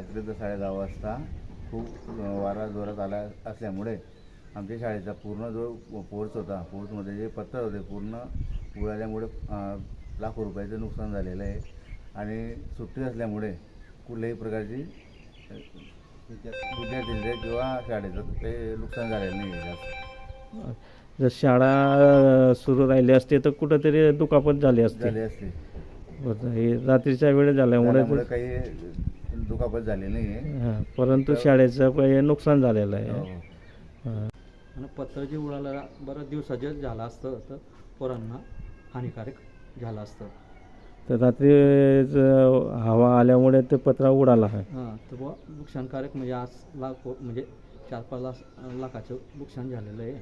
रात्री साडेदहा वाजता खूप वारा जोरात आला असल्यामुळे आमच्या शाळेचा पूर्ण जो पोर्च होता पोर्चमध्ये जे पत्तर होते पूर्ण उडाल्यामुळे लाखो रुपयाचं नुकसान झालेलं आहे. आणि सुट्टी असल्यामुळे कुठल्याही प्रकारची विद्यार्थ्यांचे किंवा शाळेचं काही नुकसान झालेलं नाही आहे जर शाळा सुरू राहिली असते तर कुठंतरी दुखापत झाली असते. झाले असते. हे रात्रीच्या वेळ झाल्यामुळे काही दुखापत झाली नाही आहे. हां, परंतु शाळेचं काही नुकसान झालेलं आहे. हो. हां. आणि पत्र जे उडालं बरं दिवसाचे झालं असतं तर पोरांना हानिकारक झालं असतं. तर रात्री हवा आल्यामुळे ते पत्रा उडाला आहे. हां तर बुवा नुकसानकारक म्हणजे आज लाख म्हणजे चार पाच लाख लाखाचं नुकसान झालेलं आहे.